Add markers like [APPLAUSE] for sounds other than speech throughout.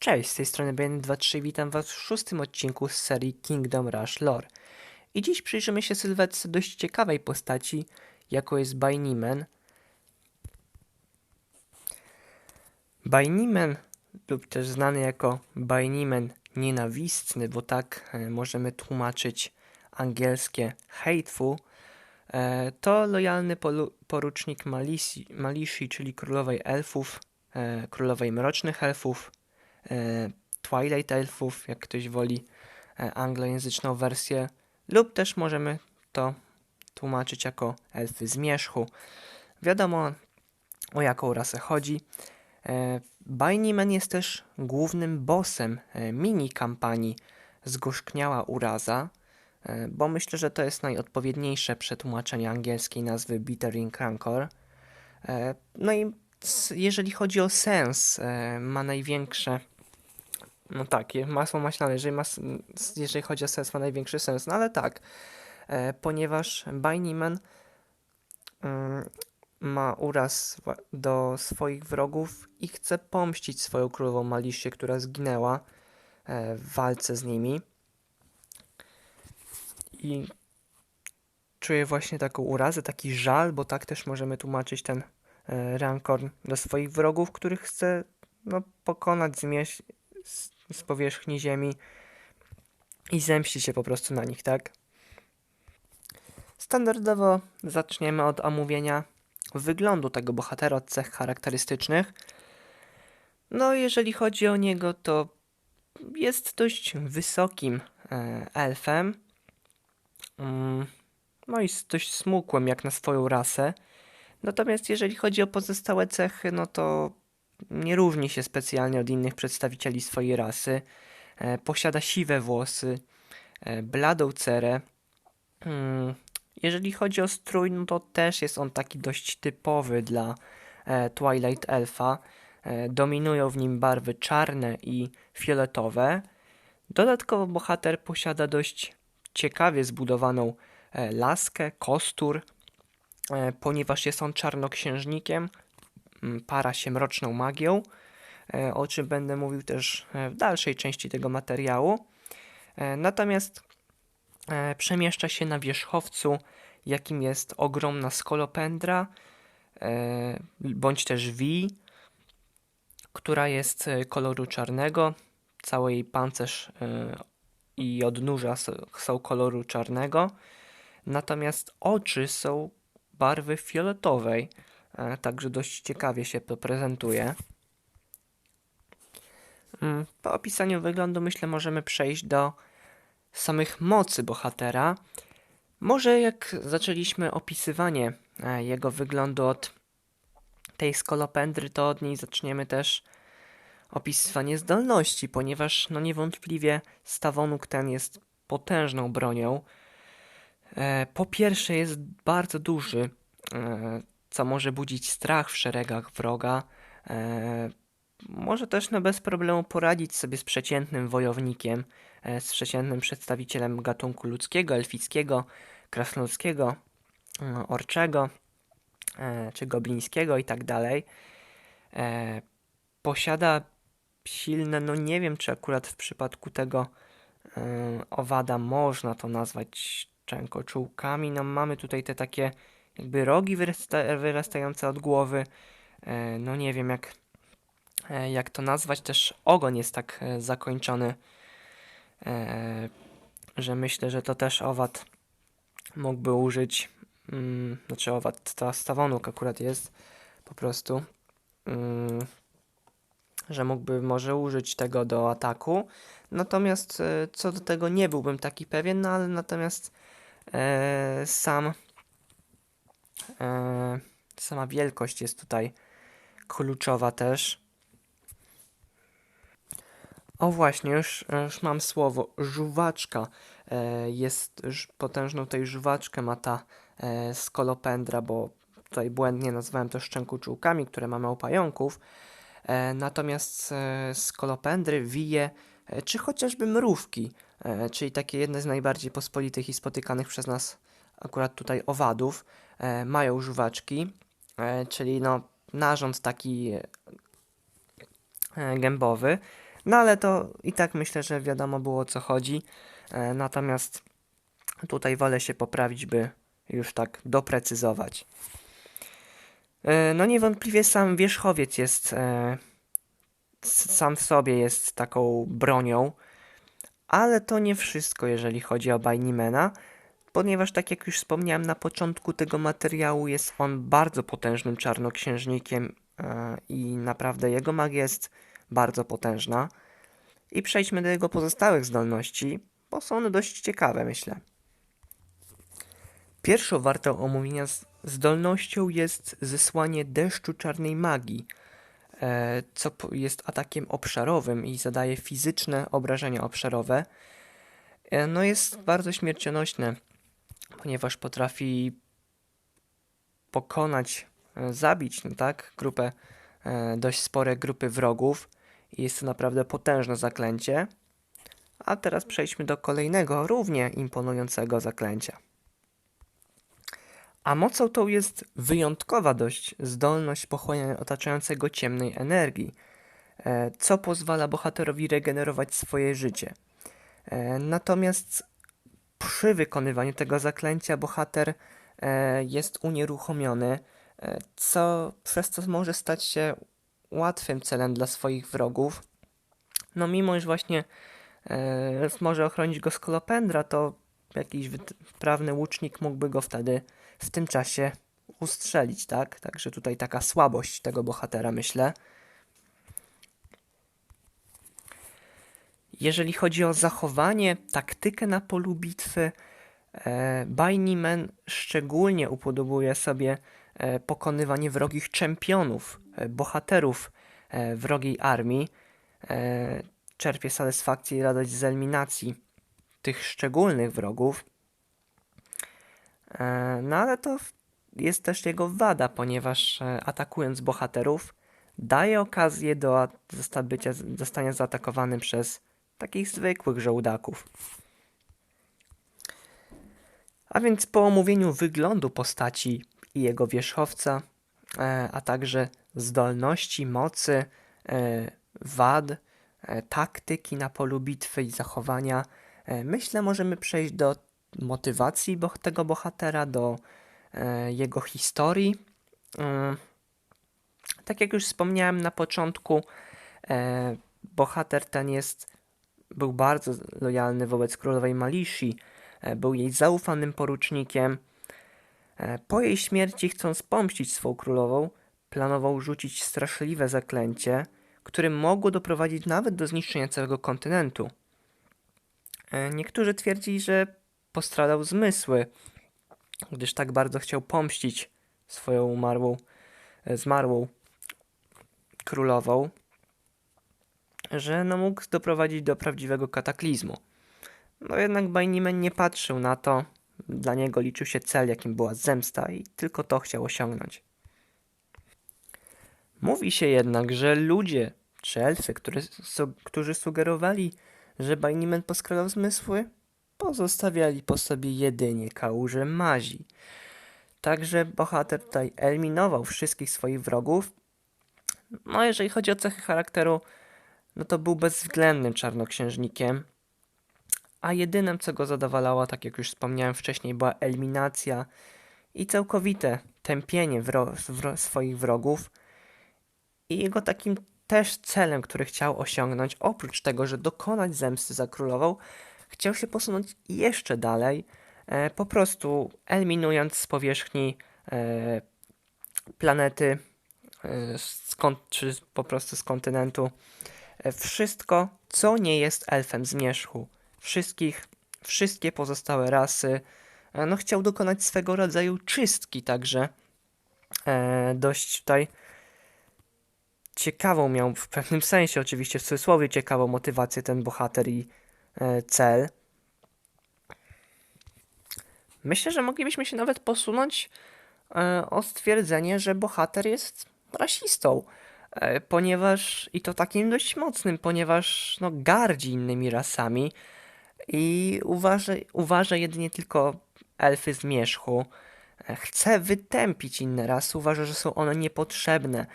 Cześć, z tej strony BN23, witam was w szóstym odcinku z serii Kingdom Rush Lore. I dziś przyjrzymy się sylwetce dość ciekawej postaci, jaką jest Bainimen. Bainimen, lub też znany jako Bainimen nienawistny, bo tak e, możemy tłumaczyć angielskie hateful, e, to lojalny porucznik Malisi, Malishi, czyli królowej elfów, e, królowej mrocznych elfów, Twilight Elfów, jak ktoś woli e, anglojęzyczną wersję, lub też możemy to tłumaczyć jako elfy zmierzchu. Wiadomo o jaką rasę chodzi. E, Bainimen jest też głównym bossem e, mini kampanii Zgorzkniała Uraza, e, bo myślę, że to jest najodpowiedniejsze przetłumaczenie angielskiej nazwy Bittering Rancor. E, No i jeżeli chodzi o sens, e, ma największe. No tak, masło maślane, jeżeli, ma, s- s- jeżeli chodzi o sens, ma największy sens, no ale tak, e, ponieważ Bainiman mm, ma uraz do swoich wrogów i chce pomścić swoją królową Maliszę, która zginęła e, w walce z nimi. I czuje właśnie taką urazę, taki żal, bo tak też możemy tłumaczyć ten e, rancor do swoich wrogów, których chce no, pokonać, zmieść z, powierzchni ziemi i zemścić się po prostu na nich, tak? Standardowo zaczniemy od omówienia wyglądu tego bohatera, od cech charakterystycznych. No, jeżeli chodzi o niego, to jest dość wysokim e, elfem. Mm, no i dość smukłym jak na swoją rasę. Natomiast jeżeli chodzi o pozostałe cechy, no to nie różni się specjalnie od innych przedstawicieli swojej rasy. E, posiada siwe włosy, e, bladą cerę. Mm, jeżeli chodzi o strój, no to też jest on taki dość typowy dla e, Twilight Elfa. Dominują w nim barwy czarne i fioletowe. Dodatkowo bohater posiada dość ciekawie zbudowaną laskę, kostur, ponieważ jest on czarnoksiężnikiem, para się mroczną magią, e, o czym będę mówił też e, w dalszej części tego materiału. E, Natomiast przemieszcza się na wierzchowcu, jakim jest ogromna skolopendra, bądź też wi, która jest koloru czarnego. Cały jej pancerz i odnóża są koloru czarnego. Natomiast oczy są barwy fioletowej, także dość ciekawie się to prezentuje. Mm, Po opisaniu wyglądu myślę możemy przejść do samych mocy bohatera. Może jak zaczęliśmy opisywanie e, jego wyglądu od tej skolopendry, to od niej zaczniemy też opisywanie zdolności, ponieważ no niewątpliwie stawonuk ten jest potężną bronią. E, Po pierwsze jest bardzo duży, e, co może budzić strach w szeregach wroga. E, Może też no bez problemu poradzić sobie z przeciętnym wojownikiem, e, z przeciętnym przedstawicielem gatunku ludzkiego, elfickiego, krasnoludzkiego, e, orczego e, czy goblińskiego i tak dalej. E, Posiada silne, no nie wiem czy akurat w przypadku tego e, owada można to nazwać szczękoczułkami. No mamy tutaj te takie jakby rogi wyrasta, wyrastające od głowy. E, No nie wiem jak, e, jak to nazwać. Też ogon jest tak e, zakończony, że myślę, że to też owad mógłby użyć. Mm, znaczy owad, to stawonuk akurat jest po prostu. Mm, że mógłby może użyć tego do ataku. Natomiast co do tego nie byłbym taki pewien, no ale natomiast sam sama wielkość jest tutaj kluczowa też. O właśnie, już, już mam słowo. Żuwaczka. E, jest potężną tej żuwaczkę ma ta e, skolopendra, bo tutaj błędnie nazwałem to szczękuczułkami, które mamy u pająków. E, natomiast e, skolopendry, wije, e, czy chociażby mrówki, e, czyli takie jedne z najbardziej pospolitych i spotykanych przez nas akurat tutaj owadów, e, mają żuwaczki, e, czyli no narząd taki e, gębowy. No ale to i tak myślę, że wiadomo było o co chodzi. Natomiast tutaj wolę się poprawić, by już tak doprecyzować. No niewątpliwie sam wierzchowiec jest sam w sobie jest taką bronią, ale to nie wszystko, jeżeli chodzi o Bainimena, ponieważ tak jak już wspomniałem na początku tego materiału, jest on bardzo potężnym czarnoksiężnikiem e, i naprawdę jego magia jest bardzo potężna. I przejdźmy do jego pozostałych zdolności, bo są one dość ciekawe, myślę. Pierwszą wartą omówienia zdolnością jest zesłanie deszczu czarnej magii, e, co jest atakiem obszarowym i zadaje fizyczne obrażenia obszarowe. E, no jest bardzo śmiercionośne, ponieważ potrafi pokonać, e, zabić, no tak, grupę, dość spore grupy wrogów. Jest to naprawdę potężne zaklęcie. A teraz przejdźmy do kolejnego, równie imponującego zaklęcia. A mocą tą jest wyjątkowa dość zdolność pochłaniania otaczającego ciemnej energii, e, co pozwala bohaterowi regenerować swoje życie. E, natomiast przy wykonywaniu tego zaklęcia bohater e, jest unieruchomiony, co przez co może stać się łatwym celem dla swoich wrogów. No mimo, iż właśnie może ochronić go skolopendra, to jakiś wprawny łucznik mógłby go wtedy w tym czasie ustrzelić, tak? Także tutaj taka słabość tego bohatera, myślę. Jeżeli chodzi o zachowanie, taktykę na polu bitwy, e, Bajnimen szczególnie upodobuje sobie e, pokonywanie wrogich czempionów, e, bohaterów wrogiej armii. Czerpie satysfakcję i radość z eliminacji tych szczególnych wrogów. No ale to jest też jego wada, ponieważ atakując bohaterów daje okazję do bycia, zostania zaatakowanym przez takich zwykłych żołdaków. A więc po omówieniu wyglądu postaci i jego wierzchowca, e, a także zdolności, mocy, wad, taktyki na polu bitwy i zachowania, myślę możemy przejść do motywacji tego bohatera, do e, jego historii. E, tak jak już wspomniałem na początku, e, bohater ten jest, był bardzo lojalny wobec królowej Malishi, e, był jej zaufanym porucznikiem. E, po jej śmierci, chcąc pomścić swą królową, planował rzucić straszliwe zaklęcie, które mogło doprowadzić nawet do zniszczenia całego kontynentu. E, niektórzy twierdzili, że postradał zmysły, gdyż tak bardzo chciał pomścić swoją umarłą, zmarłą królową, że no mógł doprowadzić do prawdziwego kataklizmu. No jednak Bajnimen nie patrzył na to, dla niego liczył się cel, jakim była zemsta i tylko to chciał osiągnąć. Mówi się jednak, że ludzie czy elfy, które, su którzy sugerowali, że Bajnimen poskradał zmysły, pozostawiali po sobie jedynie kałuże mazi. Także bohater tutaj eliminował wszystkich swoich wrogów. No, jeżeli chodzi o cechy charakteru, no to był bezwzględnym czarnoksiężnikiem. A jedynym, co go zadowalało, tak jak już wspomniałem wcześniej, była eliminacja i całkowite tępienie wro wro swoich wrogów. I jego takim też celem, który chciał osiągnąć, oprócz tego, że dokonać zemsty za królową, chciał się posunąć jeszcze dalej, e, po prostu eliminując z powierzchni e, planety e, czy po prostu z kontynentu wszystko, co nie jest elfem zmierzchu. Wszystkich, wszystkie pozostałe rasy. No, chciał dokonać swego rodzaju czystki, także dość tutaj ciekawą miał w pewnym sensie, oczywiście w cudzysłowie ciekawą motywację ten bohater i E, cel. Myślę, że moglibyśmy się nawet posunąć e, o stwierdzenie, że bohater jest rasistą, e, ponieważ i to takim dość mocnym, ponieważ no, gardzi innymi rasami i uważa, uważa jedynie tylko elfy zmierzchu. Chce wytępić inne rasy, uważa, że są one niepotrzebne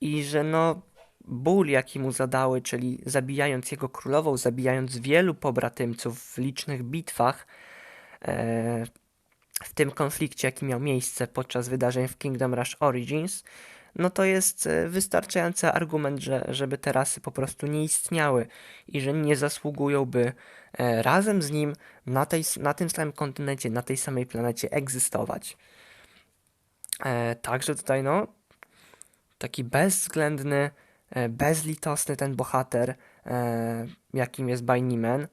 i że no ból, jaki mu zadały, czyli zabijając jego królową, zabijając wielu pobratymców w licznych bitwach, e, w tym konflikcie, jaki miał miejsce podczas wydarzeń w Kingdom Rush Origins, no to jest e, wystarczający argument, że, żeby te rasy po prostu nie istniały i że nie zasługują, by e, razem z nim na, tej, na tym samym kontynencie, na tej samej planecie egzystować. E, także tutaj, no, taki bezwzględny, bezlitosny ten bohater, jakim jest Bajnimen.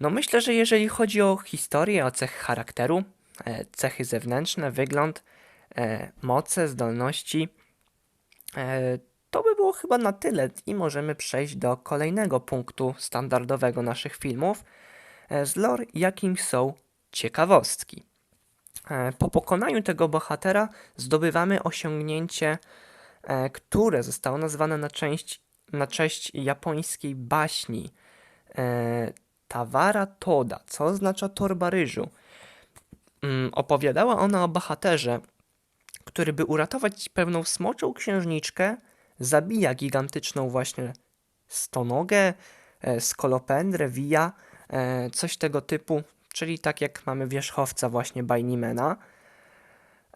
No myślę, że jeżeli chodzi o historię, o cechy charakteru, cechy zewnętrzne, wygląd, moce, zdolności, e, to by było chyba na tyle i możemy przejść do kolejnego punktu standardowego naszych filmów e, z lore, jakim są ciekawostki. E, Po pokonaniu tego bohatera zdobywamy osiągnięcie, e, które zostało nazwane na, część, na cześć japońskiej baśni e, Tawara Toda, co oznacza torba ryżu. Mm, Opowiadała ona o bohaterze, który by uratować pewną smoczą księżniczkę, zabija gigantyczną właśnie stonogę, e, skolopendrę, wija, e, coś tego typu, czyli tak jak mamy wierzchowca właśnie Bajnimena.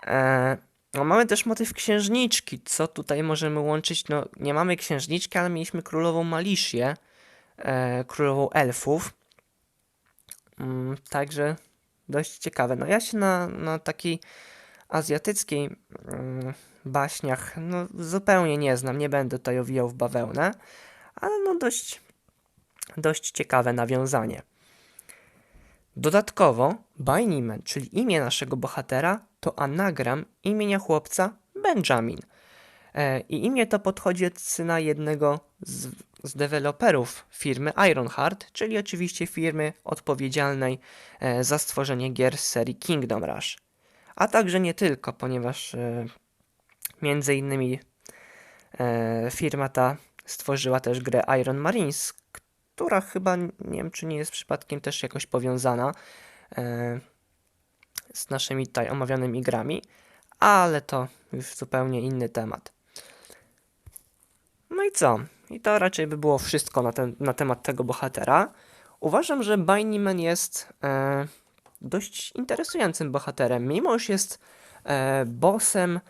E, no mamy też motyw księżniczki, co tutaj możemy łączyć, no nie mamy księżniczki, ale mieliśmy królową Malishię, e, królową elfów, Mm, także dość ciekawe. No ja się na, na takiej azjatyckiej mm, baśniach no, zupełnie nie znam, nie będę tutaj owijał w bawełnę, ale no dość, dość ciekawe nawiązanie. Dodatkowo Bajnimen, czyli imię naszego bohatera, to anagram imienia chłopca Benjamin. E, I imię to podchodzi od syna jednego z, z deweloperów firmy Ironheart, czyli oczywiście firmy odpowiedzialnej e, za stworzenie gier z serii Kingdom Rush. A także nie tylko, ponieważ e, między innymi e, firma ta stworzyła też grę Iron Marines, która chyba nie wiem, czy nie jest przypadkiem też jakoś powiązana e, z naszymi tutaj omawianymi grami, ale to już zupełnie inny temat. No i co? I to raczej by było wszystko na, ten, na temat tego bohatera. Uważam, że Bajniman jest e, dość interesującym bohaterem, mimo że jest e, bossem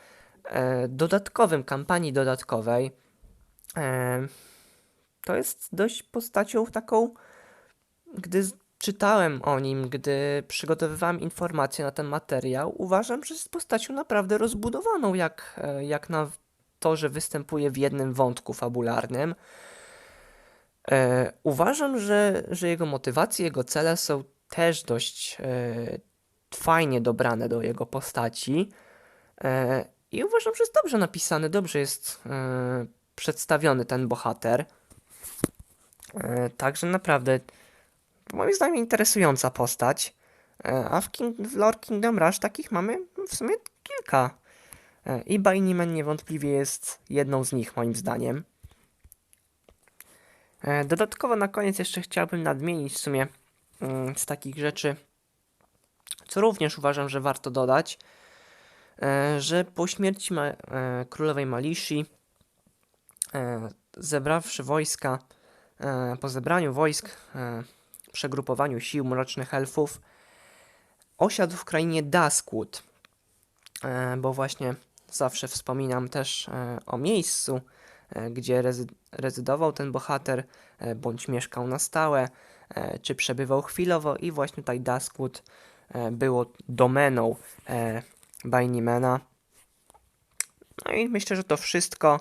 e, dodatkowym, kampanii dodatkowej. E, to jest dość postacią taką, gdy czytałem o nim, gdy przygotowywałem informacje na ten materiał, uważam, że jest postacią naprawdę rozbudowaną, jak, e, jak na to, że występuje w jednym wątku fabularnym. E, uważam, że, że jego motywacje, jego cele są też dość e, fajnie dobrane do jego postaci. E, I uważam, że jest dobrze napisany, dobrze jest e, przedstawiony ten bohater. Także naprawdę, moim zdaniem, interesująca postać. A w, King, w Lore Kingdom Rush takich mamy w sumie kilka. I Bajniman niewątpliwie jest jedną z nich, moim zdaniem. Dodatkowo na koniec jeszcze chciałbym nadmienić w sumie z takich rzeczy, co również uważam, że warto dodać, e, że po śmierci ma, e, królowej Malishi, e, zebrawszy wojska, po zebraniu wojsk, przegrupowaniu sił mrocznych elfów, osiadł w krainie Duskwood, e, bo właśnie zawsze wspominam też o miejscu, gdzie rezy- rezydował ten bohater, bądź mieszkał na stałe, czy przebywał chwilowo i właśnie tutaj Duskwood e, było domeną e, Bajnimena. No i myślę, że to wszystko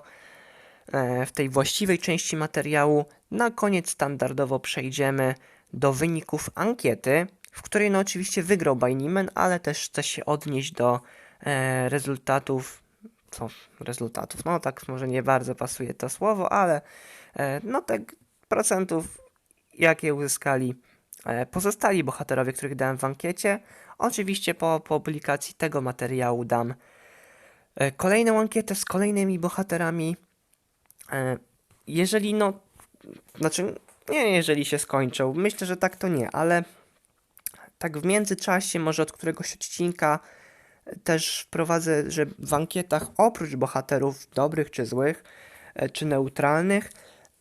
e, w tej właściwej części materiału. Na koniec standardowo przejdziemy do wyników ankiety, w której no oczywiście wygrał Bajnimen, ale też chce się odnieść do e, rezultatów, co rezultatów, no tak może nie bardzo pasuje to słowo, ale e, no tak procentów, jakie uzyskali e, pozostali bohaterowie, których dałem w ankiecie. Oczywiście po publikacji tego materiału dam e, kolejną ankietę z kolejnymi bohaterami. E, Jeżeli no, znaczy nie jeżeli się skończą, myślę, że tak to nie, ale tak w międzyczasie, może od któregoś odcinka też wprowadzę, że w ankietach oprócz bohaterów dobrych czy złych, czy neutralnych.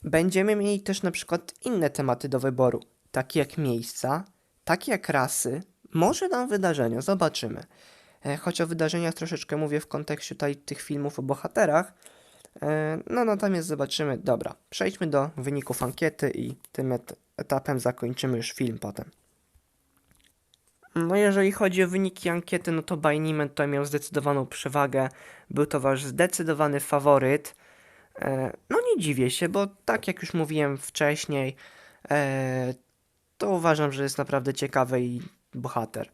Będziemy mieli też na przykład inne tematy do wyboru, takie jak miejsca, takie jak rasy, może tam wydarzenia, zobaczymy. E, Choć o wydarzeniach troszeczkę mówię w kontekście tutaj tych filmów o bohaterach, e, no natomiast zobaczymy. Dobra, przejdźmy do wyników ankiety i tym et- etapem zakończymy już film potem. No jeżeli chodzi o wyniki ankiety, no to Bajnimen tutaj miał zdecydowaną przewagę. Był to wasz zdecydowany faworyt. E, No nie dziwię się, bo tak jak już mówiłem wcześniej, e, to uważam, że jest naprawdę ciekawy i bohater.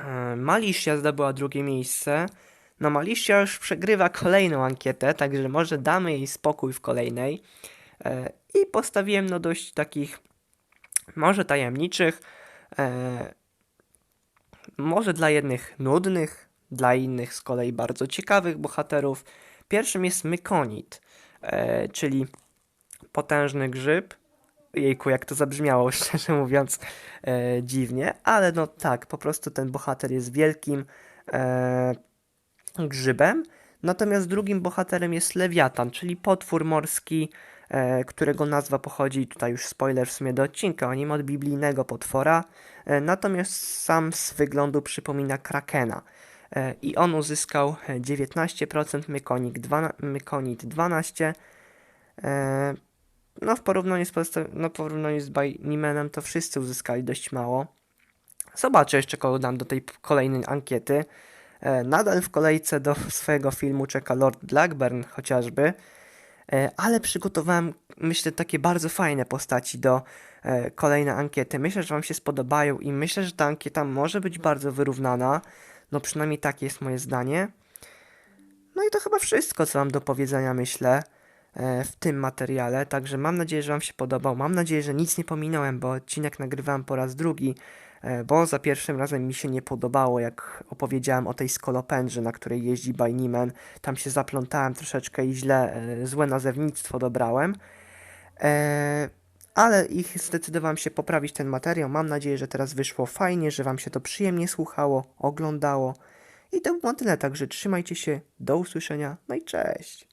E, Maliszia zdobyła drugie miejsce. No Maliszia już przegrywa kolejną ankietę, także może damy jej spokój w kolejnej. I postawiłem no dość takich, może tajemniczych, może dla jednych nudnych, dla innych z kolei bardzo ciekawych bohaterów. Pierwszym jest Mykonid, e, czyli potężny grzyb. Jejku, jak to zabrzmiało, [LAUGHS] szczerze mówiąc, e, dziwnie, ale no tak, po prostu ten bohater jest wielkim e, grzybem. Natomiast drugim bohaterem jest Lewiatan, czyli potwór morski, e, którego nazwa pochodzi, tutaj już spoiler w sumie do odcinka o nim, od biblijnego potwora. E, natomiast sam z wyglądu przypomina Krakena. E, I on uzyskał e, 19%, Mykonik 12, Mykonid 12%. E, no w porównaniu z, no, w porównaniu z Bajnimenem to wszyscy uzyskali dość mało. Zobaczę jeszcze kogo dam do tej kolejnej ankiety. E, nadal w kolejce do swojego filmu czeka Lord Blackburn chociażby, e, ale przygotowałem myślę takie bardzo fajne postaci do e, kolejnej ankiety. Myślę, że Wam się spodobają i myślę, że ta ankieta może być bardzo wyrównana. No przynajmniej takie jest moje zdanie. No i to chyba wszystko, co mam do powiedzenia, myślę, e, w tym materiale. Także mam nadzieję, że Wam się podobał. Mam nadzieję, że nic nie pominąłem, bo odcinek nagrywałem po raz drugi, e, bo za pierwszym razem mi się nie podobało, jak opowiedziałem o tej skolopędrze, na której jeździ Bajnimen. Tam się zaplątałem troszeczkę i źle, e, złe nazewnictwo dobrałem. E, ale ich zdecydowałem się poprawić ten materiał. Mam nadzieję, że teraz wyszło fajnie, że Wam się to przyjemnie słuchało, oglądało. I to było tyle, także trzymajcie się, do usłyszenia, no i cześć.